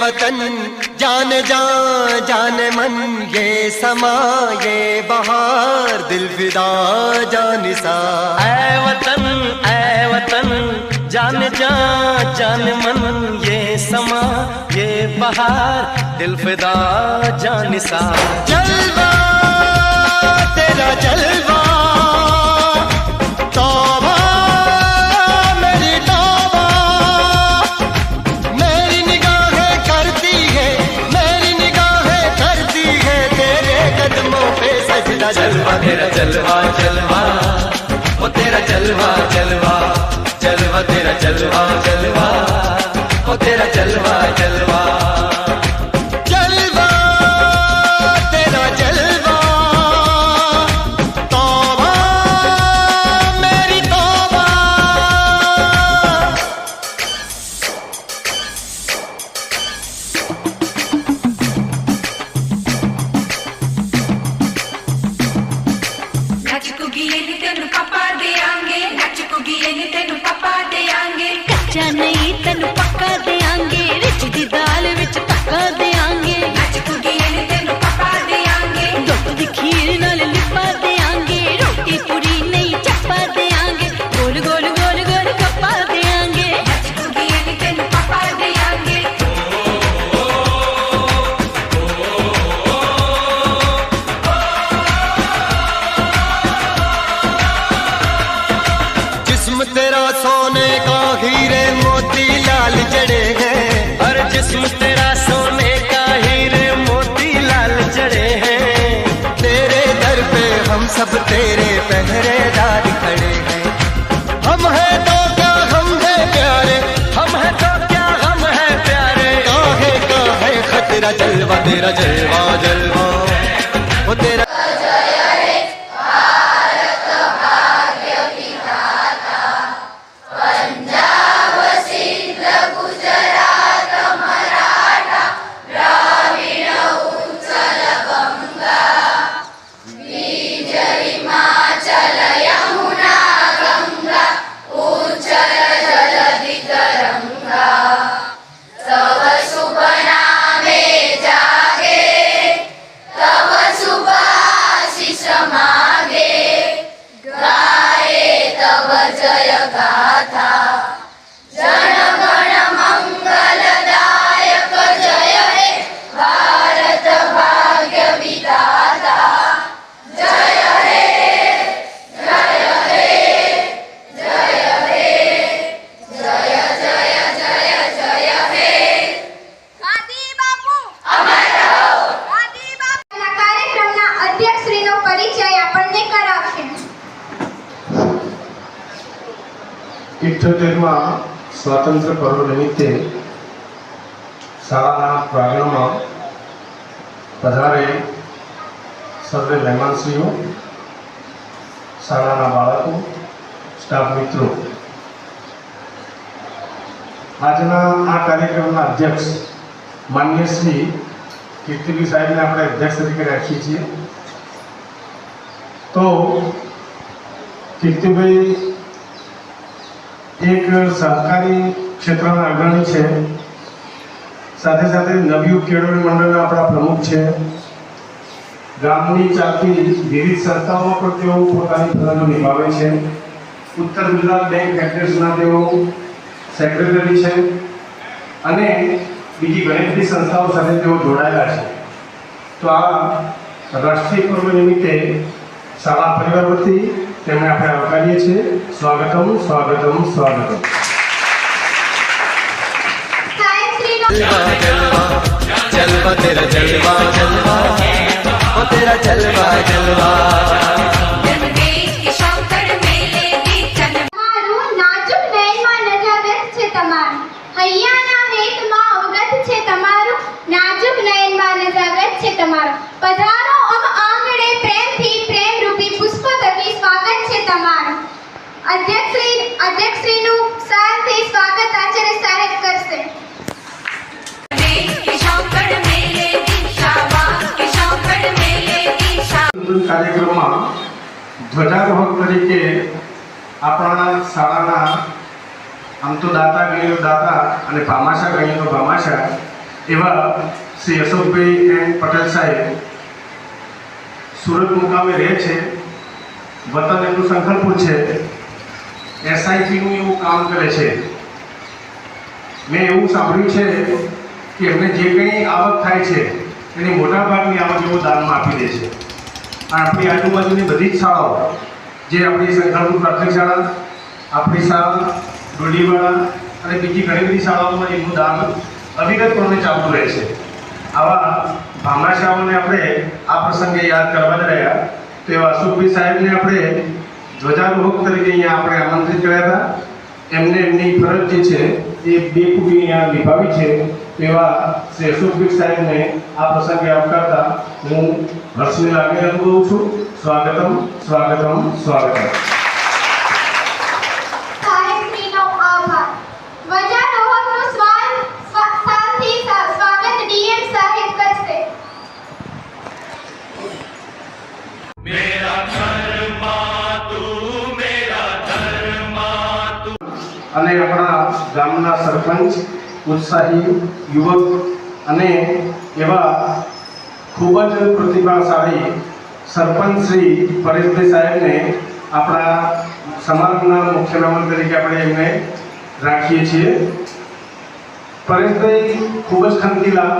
वतन जान जा जान मन ये समा ये बहार दिल फिदा जान सा ऐ वतन ऐ वतन जान जा जान मन ये समा ये बहार दिल फिदा जान सा जलवा तेरा जलवा जलवा तेरा जलवा जलवा वो तेरा जलवा जलवा जलवा तेरा जलवा जलवा वो तेरा जलवा जलवा जलवा सब तेरे નિમિત્તે શાળાના પ્રાંગણમાં પધારે સર્વે મહેમાનશ્રીઓ, શાળાના બાળકો, સ્ટાફ મિત્રો, આજના આ કાર્યક્રમના અધ્યક્ષ માન્ય શ્રી કીર્તિભાઈ સાહેબને આપણે અધ્યક્ષ તરીકે રાખીએ છીએ. તો કીર્તિભાઈ, એક સહકારી ક્ષેત્રના અગ્રણી છે. સાથે સાથે નવયુગ કેળવણી મંડળના આપણા પ્રમુખ છે. ગામની ચાલતી વિવિધ સંસ્થાઓમાં પણ તેઓ પોતાની ફરજો નિભાવે છે. ઉત્તર ગુજરાત બેંક ફેડરેશનના તેઓ સેક્રેટરી છે અને બીજી ઘણી બધી સંસ્થાઓ સાથે તેઓ જોડાયેલા છે. તો આ રાષ્ટ્રીય પર્વ નિમિત્તે શાળા પરિવાર વતી તેમને આપણે આવકારીએ છીએ. સ્વાગતમ સ્વાગતમ સ્વાગતમ. जलवा जलवा जलवा तेरा जलवा जलवा वो तेरा जलवा जलवा જનદેશ કે શંકર મેલે દી ચલ તમારું નાજુક નયનમાં નજારત છે તમારું હૈયાના હેતમાં અવગત છે તમારું નાજુક નયનમાં નજારત છે તમારું પધારો અમ આંગણે પ્રેમથી પ્રેમ રૂપી પુષ્પ થકી સ્વાગત છે તમારું અધ્યક્ષશ્રી અધ્યક્ષશ્રીનું સારથી સ્વાગત આચાર્ય શાબાશ કાર્યક્રમમાં ધ્વજારોહક તરીકે આપણા શાળાના આમ તો દાતા ગણીનો દાતા અને ભામાશા ગણીનો ભામાશા એવા શ્રી અશોકભાઈ એન પટેલ સાહેબ સુરત મુકામે રહે છે, વતન એમનું શંકરપુર છે, એસઆઈટીનું એવું કામ કરે છે. મેં એવું સાંભળ્યું છે કે એમને જે કંઈ આવક થાય છે, એની મોટાભાગની આવક એવો દાનમાં આપી દે છે. આપણી આજુબાજુની બધી શાળાઓ, જે આપણી સંખલપુર પ્રાથમિક શાળા, આપણી શાળા ડોડીવાળા અને બીજી ઘણી બધી શાળાઓમાં એમનું દાન અવિરતપણે ચાલતું રહે છે. આવા ભામાશાઓને આપણે આ પ્રસંગે યાદ કરવા જ રહ્યા. તો એવા અશોકભાઈ સાહેબને આપણે ધ્વજારોહક તરીકે અહીંયા આપણે આમંત્રિત કર્યા હતા. એમને એમની ફરજ જે છે એ બે ખૂબી અહીંયા નિભાવી છે. તેવા શ્રી અશોકભાઈ સાહેબને આ પ્રસંગે આવકારતા હું હર્ષની લાગણી અનુભવું છું. સ્વાગતમ સ્વાગતમ સ્વાગતમ. અને આપણા ગામના સરપંચ ઉત્સાહી યુવક અને એવા ખૂબ જ પ્રતિભાશાળી સરપંચ શ્રી પરેશભાઈ સાહેબને આપણા સમાજના મુખ્ય મહેમાન તરીકે આપણે એમને રાખીએ છીએ. પરેશભાઈ ખૂબ જ ખંતીલા,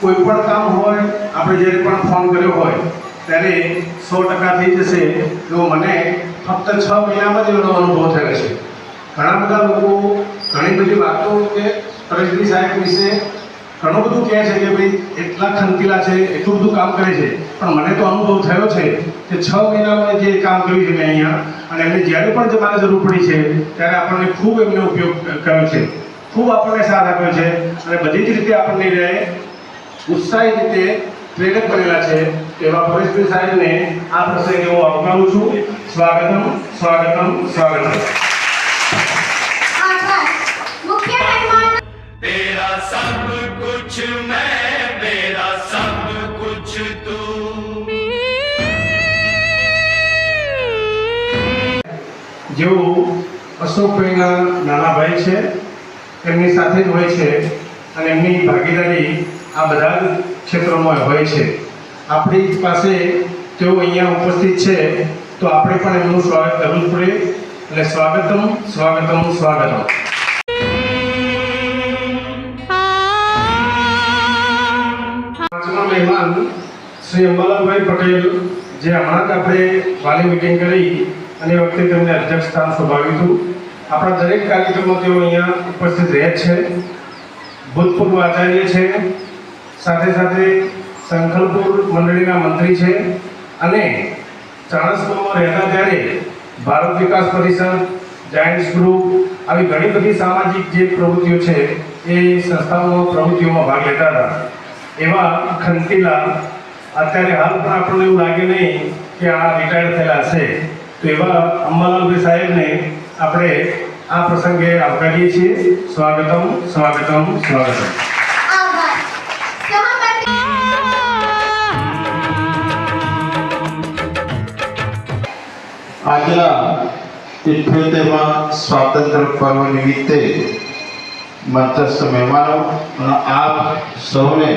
કોઈ પણ કામ હોય, આપણે જ્યારે પણ ફોન કર્યો હોય, ત્યારે સો ટકા થઈ જશે એવો મને ફક્ત છ મહિનામાં જ એનો અનુભવ થયો છે. ઘણા બધા લોકો ઘણી બધી વાતો કે પરેશભાઈ સાહેબ વિશે ઘણું બધું કહે છે કે ભાઈ એટલા ખંતીલા છે, એટલું બધું કામ કરે છે. પણ મને તો અનુભવ થયો છે કે છ મહિનામાં જે કામ કર્યું છે મેં અહીંયા, અને એમને જ્યારે પણ મારે જરૂર પડી છે, ત્યારે આપણને ખૂબ એમનો ઉપયોગ કર્યો છે. ખૂબ આપણને સાથ આપ્યો છે, અને બધી જ રીતે આપણને રહે ઉત્સાહી રીતે પ્રેરક બનેલા છે, એવા પરેશભાઈ સાહેબને આ પ્રસંગે હું આવકારું છું. સ્વાગતમ સ્વાગતમ સ્વાગતમ. જેઓ અશોકભાઈના નાના ભાઈ છે, એમની સાથે જ હોય છે અને એમની ભાગીદારી આ બધા જ ક્ષેત્રોમાં હોય છે. આપણી પાસે તેઓ અહીંયા ઉપસ્થિત છે, તો આપણે પણ એમનું સ્વાગત કરવું જ પડે. એટલે સ્વાગતમ સ્વાગતમ સ્વાગતમ. મહેમાન શ્રી અંબાલાલભાઈ પટેલ, જે હમણાં જ આપણે વાલી મિટિંગ કરી. અને એ વખતે તેમને અધ્યક્ષ સ્થાન સંભાળ્યું હતું. આપણા દરેક કાર્યક્રમમાં તેઓ અહીંયા ઉપસ્થિત રહે છે. ભૂતપૂર્વ આચાર્ય છે. સાથે સાથે સંખલપુર મંડળીના મંત્રી છે. અને ચાણસ્મામાં રહેતા ત્યારે ભારત વિકાસ પરિષદ જાયન્ટ્સ ગ્રુપ આવી ઘણી બધી સામાજિક જે પ્રવૃત્તિઓ છે એ સંસ્થાઓમાં, પ્રવૃત્તિઓમાં ભાગ લેતા હતા. એવા ખંતીલા અત્યારે હાલ પણ આપણને એવું લાગે નહીં કે આ રિટાયર થયેલા હશે. તો એવા અંબાલાલભાઈ સાહેબને આપણે આ પ્રસંગે આવકારીએ છીએ. સ્વાગતમ સ્વાગતમ સ્વાગતમ. આજના ઇઠ્યોતેરમાં સ્વાતંત્ર્ય પર્વ નિમિત્તે મંચસ્થ મહેમાનો અને આપ સૌને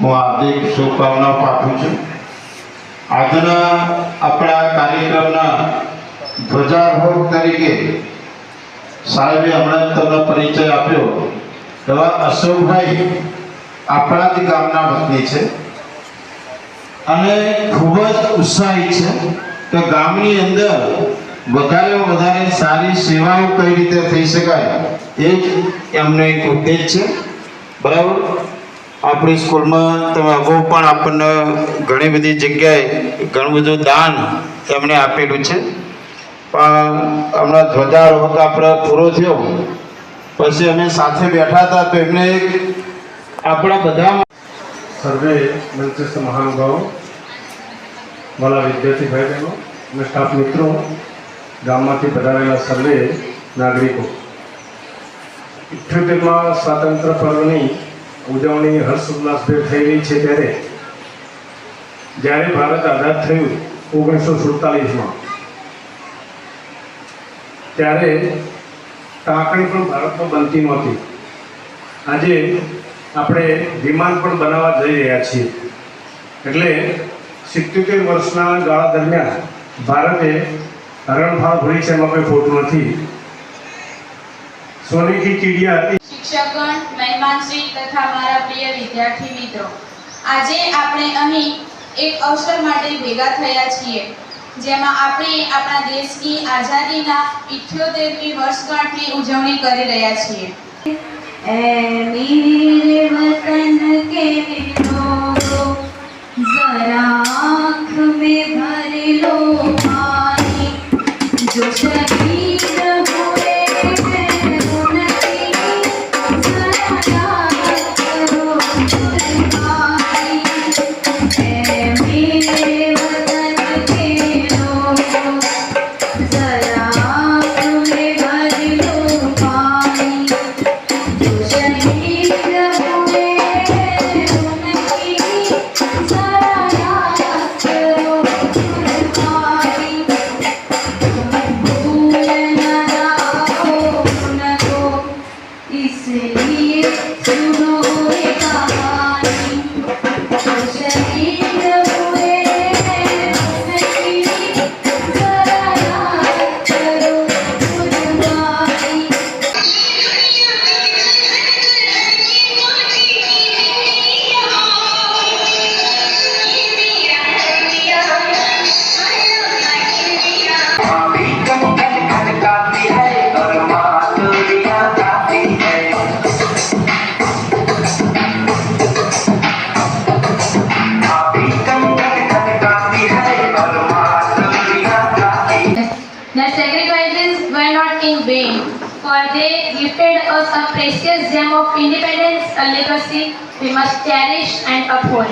હું હાર્દિક શુભકામનાઓ પાઠવું છું. આજના આપણા કાર્યક્રમના ધ્વજારોહક તરીકે સાહેબે હમણાં તમને પરિચય આપ્યો. એવા અશોકભાઈ આપણા જ ગામના વતની છે. અને ખૂબ જ ઉત્સાહી છે કે ગામની અંદર વધારે વધારે સારી સેવાઓ કઈ રીતે થઈ શકાય એ જ એમનો એક ઉદ્દેશ છે. બરાબર? આપણી સ્કૂલમાં તમે અગાઉ પણ આપણને ઘણી બધી જગ્યાએ ઘણું બધું દાન એમણે આપેલું છે. પણ હમણાં ધ્વજારોહક આપણે પૂરો થયો. પછી અમે સાથે બેઠા હતા તો એમને આપણા બધા સર્વે મંચસ્થ મહાનુભાવો, મારા વિદ્યાર્થી ભાઈ બહેનો અને સ્ટાફ મિત્રો, ગામમાંથી પધારેલા સર્વે નાગરિકો. ઇઠ્યોતેરમાં સ્વાતંત્ર પર્વની ઉજવણી હર્ષ ઉલ્લાસભેર થઈ રહી છે ત્યારે જ્યારે ભારત આઝાદ થયું ઓગણીસો સુડતાલીસમાં, ત્યારે ટાંકણી પણ ભારતમાં બનતી નહોતી. આજે આપણે વિમાન પણ બનાવવા જઈ રહ્યા છીએ. એટલે સિત્યોતેર વર્ષના ગાળા દરમિયાન ભારતે હરણફાળ ભરી છે એમાં કોઈ ખોટું નથી. સોની કી ચીડિયા હતી શિક્ષકગણ મહેમાનશ્રી તથા મારા પ્રિય વિદ્યાર્થી મિત્રો આજે આપણે અહીં એક અવસર માટે ભેગા થયા છીએ જેમાં આપણે આપણા દેશની આઝાદીના ઇઠ્યોતેરમી વર્ષગાંઠની ઉજવણી કરી રહ્યા છીએ ऐ मेरे वतन के लोगों जरा आँख में भर लो पानी जो शहीद precious gem of independence, a legacy we must cherish and uphold.